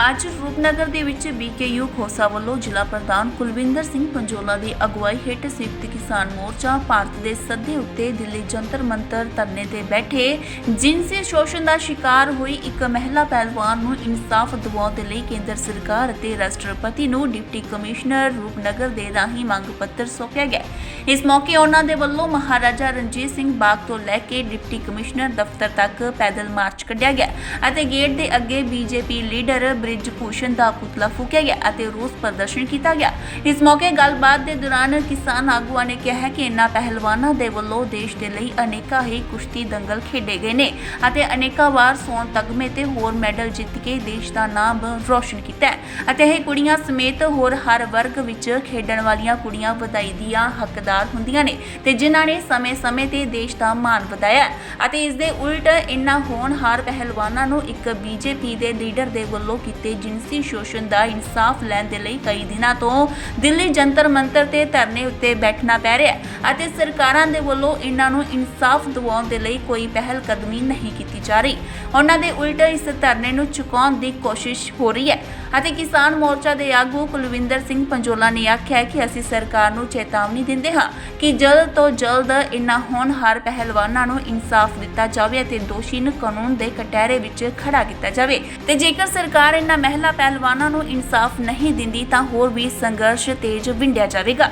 ਅੱਜ ਰੂਪਨਗਰ ਦੇ ਵਿੱਚ ਬੀਕੇਯੂ ਖੋਸਾ ਵੱਲੋਂ ਜ਼ਿਲ੍ਹਾ ਪ੍ਰਧਾਨ ਕੁਲਵਿੰਦਰ ਸਿੰਘ ਪੰਜੋਲਾ ਦੀ ਅਗਵਾਈ ਹੇਠ ਸੰਯੁਕਤ ਕਿਸਾਨ ਮੋਰਚਾ ਭਾਰਤ ਦੇ ਸੱਦੇ ਉੱਤੇ ਦਿੱਲੀ ਜੰਤਰ ਮੰਤਰ ਧਰਨੇ ਤੇ ਬੈਠੇ ਜਿਨਸੀ ਸ਼ੋਸ਼ਣ ਦਾ ਸ਼ਿਕਾਰ ਹੋਈ ਇੱਕ ਮਹਿਲਾ ਪਹਿਲਵਾਨ ਨੂੰ ਇਨਸਾਫ ਦਿਵਾਉਣ ਦੇ ਲਈ ਕੇਂਦਰ ਸਰਕਾਰ ਅਤੇ ਰਾਸ਼ਟਰਪਤੀ ਨੂੰ ਡਿਪਟੀ ਕਮਿਸ਼ਨਰ ਰੂਪਨਗਰ ਦੇ ਰਾਹੀਂ ਮੰਗ ਪੱਤਰ ਸੌਂਪਿਆ ਗਿਆ। ਇਸ ਮੌਕੇ ਉਹਨਾਂ ਦੇ ਵੱਲੋਂ ਮਹਾਰਾਜਾ ਰਣਜੀਤ ਸਿੰਘ ਬਾਗ ਤੋਂ ਲੈ ਕੇ ਡਿਪਟੀ ਕਮਿਸ਼ਨਰ ਦਫ਼ਤਰ ਤੱਕ ਪੈਦਲ ਮਾਰਚ ਕੱਢਿਆ ਗਿਆ ਅਤੇ ਗੇਟ ਦੇ ਅੱਗੇ ਬੀਜੇਪੀ ਲੀਡਰ ਬ੍ਰਿਜ ਭੂਸ਼ਣ ਦਾ ਪੁਤਲਾ ਫੂਕਿਆ ਗਿਆ ਅਤੇ ਰੋਸ ਪ੍ਰਦਰਸ਼ਨ ਕੀਤਾ ਗਿਆ। ਇਸ ਮੌਕੇ ਗੱਲਬਾਤ ਦੇ ਦੌਰਾਨ ਕਿਸਾਨ ਆਗੂਆਂ ਨੇ ਕਿਹਾ ਕਿ ਇਨ੍ਹਾਂ ਪਹਿਲਵਾਨਾਂ ਦੇ ਵੱਲੋਂ ਦੇਸ਼ ਦੇ ਲਈ ਅਨੇਕਾਂ ਹੀ ਕੁਸ਼ਤੀ ਦੰਗਲ ਖੇਡੇ ਗਏ ਨੇ ਅਤੇ ਅਨੇਕਾਂ ਵਾਰ ਸੋਨ ਤਗਮੇ ਤੇ ਹੋਰ ਮੈਡਲ ਜਿੱਤ ਕੇ ਦੇਸ਼ ਦਾ ਨਾਮ ਰੋਸ਼ਨ ਕੀਤਾ ਹੈ। ਅਤੇ ਇਹ ਕੁੜੀਆਂ ਸਮੇਤ ਹੋਰ ਹਰ ਵਰਗ ਵਿੱਚ ਖੇਡਣ ਵਾਲੀਆਂ ਕੁੜੀਆਂ ਵਧਾਈ ਦੀਆਂ ਹੱਕਦਾਰ ਹੁੰਦੀਆਂ ਨੇ ਤੇ ਜਿਨ੍ਹਾਂ ਨੇ ਸਮੇਂ-ਸਮੇਂ ਤੇ ਦੇਸ਼ ਦਾ ਮਾਣ ਵਧਾਇਆ ਅਤੇ ਇਸ ਦੇ ਉਲਟ ਇਨ੍ਹਾਂ ਹੋਣਹਾਰ ਪਹਿਲਵਾਨਾਂ ਨੂੰ ਇੱਕ ਬੀਜੇਪੀ ਦੇ ਲੀਡਰ ਦੇ ਵੱਲੋਂ ਕੀਤੇ ਜਿਨਸੀ ਸ਼ੋਸ਼ਣ ਦਾ ਇਨਸਾਫ ਲੈਣ ਦੇ ਲਈ ਕਈ ਦਿਨਾਂ ਤੋਂ ਦਿੱਲੀ ਜੰਤਰ ਮੰਤਰ ਤੇ ਧਰਨੇ ਉੱਤੇ ਬੈਠਣਾ ਪੈ ਰਿਹਾ ਅਤੇ ਸਰਕਾਰਾਂ ਦੇ ਵੱਲੋਂ ਇਹਨਾਂ ਨੂੰ ਇਨਸਾਫ ਦਿਵਾਉਣ ਦੇ ਲਈ ਕੋਈ ਪਹਿਲ ਕਦਮੀ ਨਹੀਂ ਕੀਤੀ ਜਾ ਰਹੀ। ਉਹਨਾਂ ਦੇ ਉਲਟ ਇਸ ਧਰਨੇ ਨੂੰ ਚੁਕਾਉਣ ਦੀ ਕੋਸ਼ਿਸ਼ ਹੋ ਰਹੀ ਹੈ ਅਤੇ ਕਿਸਾਨ ਮੋਰਚਾ ਦੇ ਆਗੂ ਕੁਲਵਿੰਦਰ ਸਿੰਘ ਪੰਜੋਲਾ ਨੇ ਆਖਿਆ ਕਿ ਅਸੀਂ ਸਰਕਾਰ ਨੂੰ ਚੇਤਾਵਨੀ ਦਿੰਦੇ ਹਾਂ ਕਿ ਜਲਦ ਤੋਂ ਜਲਦ ਇਨ੍ਹਾਂ ਹੋਣਹਾਰ ਪਹਿਲਵਾਨਾਂ ਨੂੰ ਇਨਸਾਫ ਦਿੱਤਾ ਜਾਵੇ ਅਤੇ ਦੋਸ਼ੀ ਨੂੰ ਕਾਨੂੰਨ ਦੇ ਕਟਹਿਰੇ ਵਿੱਚ ਖੜਾ ਕੀਤਾ ਜਾਵੇ। ਤੇ ਜੇਕਰ ਸਰਕਾਰ ਇਨ੍ਹਾਂ ਮਹਿਲਾ ਪਹਿਲਵਾਨਾਂ ਨੂੰ ਇਨਸਾਫ ਨਹੀਂ ਦਿੰਦੀ ਤਾਂ ਹੋਰ ਵੀ ਸੰਘਰਸ਼ ਤੇਜ਼ ਵਿੰਡਿਆ ਜਾਵੇਗਾ।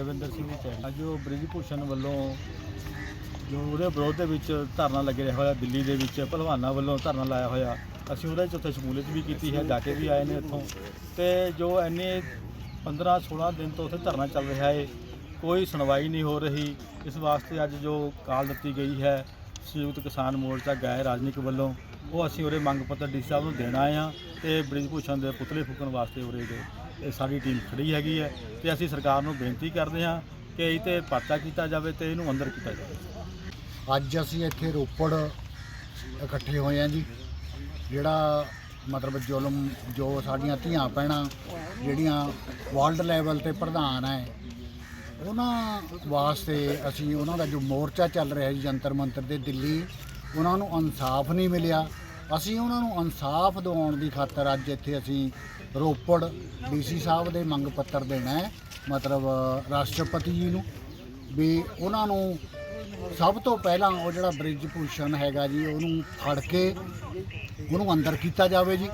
ਰਵਿੰਦਰ ਸਿੰਘ ਦੀ ਅੱਜ ਉਹ ਬ੍ਰਿਜ ਭੂਸ਼ਣ ਵੱਲੋਂ ਜੋ ਉਹਦੇ ਵਿਰੋਧ ਦੇ ਵਿੱਚ ਧਰਨਾ ਲੱਗੇ ਰਿਹਾ ਹੋਇਆ, ਦਿੱਲੀ ਦੇ ਵਿੱਚ ਭਲਵਾਨਾਂ ਵੱਲੋਂ ਧਰਨਾ ਲਾਇਆ ਹੋਇਆ, ਅਸੀਂ ਉਹਦੇ 'ਚ ਉੱਥੇ ਸ਼ਮੂਲੀਅਤ ਵੀ ਕੀਤੀ ਹੈ, ਜਾ ਕੇ ਵੀ ਆਏ ਨੇ ਇੱਥੋਂ। ਤੇ ਜੋ ਇੰਨੇ 15 16 ਦਿਨ ਤੋਂ ਉੱਥੇ ਧਰਨਾ ਚੱਲ ਰਿਹਾ ਹੈ ਕੋਈ ਸੁਣਵਾਈ ਨਹੀਂ ਹੋ ਰਹੀ। ਇਸ ਵਾਸਤੇ ਅੱਜ ਜੋ ਕਾਲ ਦਿੱਤੀ ਗਈ ਹੈ, ਸੰਯੁਕਤ ਕਿਸਾਨ ਮੋਰਚਾ ਗੈਰ ਰਾਜਨੀਤਿਕ ਵੱਲੋਂ, ਉਹ ਅਸੀਂ ਉਰੇ ਮੰਗ ਪੱਤਰ ਡੀ ਸਾਹਿਬ ਨੂੰ ਦੇਣ ਆਏ ਹਾਂ ਤੇ ਬ੍ਰਿਜ ਭੂਸ਼ਣ ਦੇ ਪੁਤਲੇ ਫੂਕਣ ਵਾਸਤੇ ਉਰੇ ਦੇ ਇਹ ਸਾਡੀ ਟੀਮ ਖੜੀ ਹੈਗੀ ਹੈ। ਤੇ ਅਸੀਂ ਸਰਕਾਰ ਨੂੰ ਬੇਨਤੀ ਕਰਦੇ ਹਾਂ ਕਿ ਇਹ ਤੇ ਪਰਚਾ ਕੀਤਾ ਜਾਵੇ ਤੇ ਇਹਨੂੰ ਅੰਦਰ ਕੀਤਾ ਜਾਵੇ। ਅੱਜ ਅਸੀਂ ਇੱਥੇ ਰੋਪੜ ਇਕੱਠੇ ਹੋਏ ਹਾਂ ਜੀ, ਜਿਹੜਾ ਮਤਲਬ ਜ਼ੁਲਮ ਜੋ ਸਾਡੀਆਂ ਧੀਆਂ ਭੈਣਾਂ ਜਿਹੜੀਆਂ ਵਰਲਡ ਲੈਵਲ ਤੇ ਪ੍ਰਧਾਨ ਹੈ, ਉਹਨਾਂ ਵਾਸਤੇ ਅਸੀਂ ਉਹਨਾਂ ਦਾ ਜੋ ਮੋਰਚਾ ਚੱਲ ਰਿਹਾ ਜੀ ਜੰਤਰ ਮੰਤਰ ਦੇ ਦਿੱਲੀ, ਉਹਨਾਂ ਨੂੰ ਇਨਸਾਫ ਨਹੀਂ ਮਿਲਿਆ। ਅਸੀਂ ਉਹਨਾਂ ਨੂੰ ਇਨਸਾਫ ਦਿਵਾਉਣ ਦੀ ਖਾਤਰ ਅੱਜ ਇੱਥੇ ਅਸੀਂ ਰੋਪੜ ਡੀਸੀ ਸਾਹਿਬ ਦੇ ਮੰਗ ਪੱਤਰ ਦੇਣਾ ਹੈ, ਮਤਲਬ ਰਾਸ਼ਟਰਪਤੀ ਜੀ ਨੂੰ, ਵੀ ਉਹਨਾਂ ਨੂੰ ਸਭ ਤੋਂ ਪਹਿਲਾਂ ਉਹ ਜਿਹੜਾ ਬ੍ਰਿਜ ਭੂਸ਼ਣ ਹੈਗਾ ਜੀ, ਉਹਨੂੰ ਫੜ ਕੇ ਉਹਨੂੰ ਅੰਦਰ ਕੀਤਾ ਜਾਵੇ ਜੀ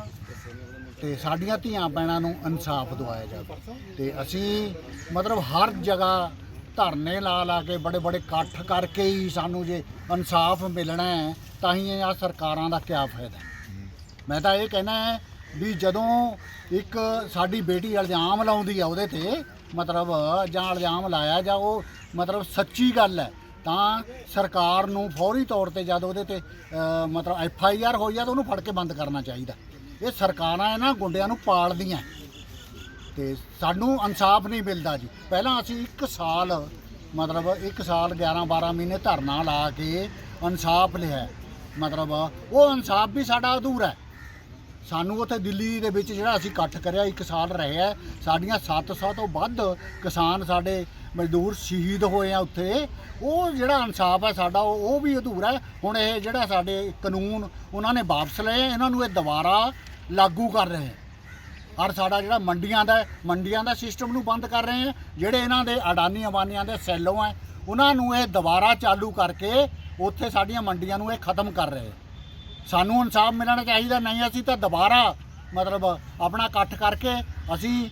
ਤੇ ਸਾਡੀਆਂ ਧੀਆਂ ਭੈਣਾਂ ਨੂੰ ਇਨਸਾਫ ਦਿਵਾਇਆ ਜਾਵੇ। ਤੇ ਅਸੀਂ ਮਤਲਬ ਹਰ ਜਗ੍ਹਾ ਧਰਨੇ ਲਾ ਲਾ ਕੇ ਬੜੇ ਬੜੇ ਇਕੱਠ ਕਰਕੇ ਹੀ ਸਾਨੂੰ ਜੇ ਇਨਸਾਫ ਮਿਲਣਾ ਹੈ, ਤਾਂ ਹੀ ਇਹ ਆ ਸਰਕਾਰਾਂ ਦਾ ਕੀ ਫਾਇਦਾ। ਮੈਂ ਤਾਂ ਇਹ ਕਹਿਣਾ ਹੈ ਵੀ ਜਦੋਂ ਇੱਕ ਸਾਡੀ ਬੇਟੀ ਇਲਜ਼ਾਮ ਲਾਉਂਦੀ ਆ ਉਹਦੇ ਤੇ, ਮਤਲਬ ਜਾਂ ਇਲਜ਼ਾਮ ਲਾਇਆ ਜਾਂ ਉਹ ਮਤਲਬ ਸੱਚੀ ਗੱਲ ਹੈ ਤਾਂ ਸਰਕਾਰ ਨੂੰ ਫੌਰੀ ਤੌਰ ਤੇ ਜਦ ਉਹਦੇ ਤੇ ਅ, ਮਤਲਬ ਐਫ ਆਈ ਆਰ ਹੋਈ ਆ ਤਾਂ ਉਹਨੂੰ ਫੜ ਕੇ ਬੰਦ ਕਰਨਾ ਚਾਹੀਦਾ। ਇਹ ਸਰਕਾਰਾਂ ਇਹਨਾਂ ਗੁੰਡਿਆਂ ਨੂੰ ਪਾਲਦੀਆਂ। ਤੇ ਸਾਨੂੰ ਇਨਸਾਫ ਨਹੀਂ ਮਿਲਦਾ ਜੀ। ਪਹਿਲਾਂ ਅਸੀਂ 1 ਸਾਲ ਮਤਲਬ 1 ਸਾਲ 11 12 ਮਹੀਨੇ ਧਰਨਾ ਲਾ ਕੇ ਇਨਸਾਫ ਲਿਆ। ਮਤਲਬ ਉਹ ਇਨਸਾਫ ਵੀ ਸਾਡਾ ਅਧੂਰਾ ਹੈ। ਸਾਨੂੰ ਉੱਥੇ ਦਿੱਲੀ ਦੇ ਵਿੱਚ ਜਿਹੜਾ ਅਸੀਂ ਇਕੱਠ ਕਰਿਆ, ਇੱਕ ਸਾਲ ਰਹੇ ਆ। ਸਾਡੀਆਂ 700 ਤੋਂ ਵੱਧ ਕਿਸਾਨ ਸਾਡੇ ਮਜ਼ਦੂਰ ਸ਼ਹੀਦ ਹੋਏ ਆ ਉੱਥੇ। ਉਹ ਜਿਹੜਾ ਇਨਸਾਫ ਹੈ ਸਾਡਾ, ਉਹ ਉਹ ਵੀ ਅਧੂਰਾ ਹੈ। ਹੁਣ ਇਹ ਜਿਹੜਾ ਸਾਡੇ ਕਾਨੂੰਨ, ਉਹਨਾਂ ਨੇ ਵਾਪਸ ਲਏ, ਇਹਨਾਂ ਨੂੰ ਇਹ ਦੁਬਾਰਾ ਲਾਗੂ ਕਰ ਰਹੇ ਹੈ ਔਰ ਸਾਡਾ ਜਿਹੜਾ ਮੰਡੀਆਂ ਦਾ ਮੰਡੀਆਂ ਦਾ ਸਿਸਟਮ ਨੂੰ ਬੰਦ ਕਰ ਰਹੇ ਹੈ ਜਿਹੜੇ ਇਹਨਾਂ ਦੇ ਅਡਾਨੀ ਅਵਾਨੀਆਂ ਦੇ ਸੈੱਲੋਂ ਹੈ ਉਹਨਾਂ ਨੂੰ ਇਹ ਦੁਬਾਰਾ ਚਾਲੂ ਕਰਕੇ ਉੱਥੇ ਸਾਡੀਆਂ ਮੰਡੀਆਂ ਨੂੰ ਇਹ ਖਤਮ ਕਰ ਰਹੇ ਆ। ਸਾਨੂੰ ਇਨਸਾਫ ਮਿਲਣਾ ਚਾਹੀਦਾ ਨਹੀਂ, ਅਸੀਂ ਤਾਂ ਦੁਬਾਰਾ ਮਤਲਬ ਆਪਣਾ ਇਕੱਠ ਕਰਕੇ ਅਸੀਂ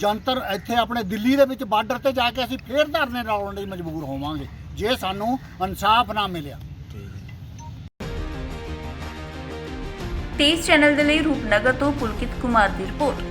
ਜੰਤਰ ਇੱਥੇ ਆਪਣੇ ਦਿੱਲੀ ਦੇ ਵਿੱਚ ਬਾਰਡਰ ਤੇ ਜਾ ਕੇ ਅਸੀਂ ਫੇਰ ਧਰਨੇ ਲਾਉਣ ਲਈ ਮਜਬੂਰ ਹੋਵਾਂਗੇ, ਜੇ ਸਾਨੂੰ ਇਨਸਾਫ ਨਾ ਮਿਲਿਆ। ਤੇਜ਼ ਚੈਨਲ ਦੇ ਲਈ ਰੂਪਨਗਰ ਤੋਂ ਪੁਲਕਿਤ ਕੁਮਾਰ ਦੀ ਰਿਪੋਰਟ।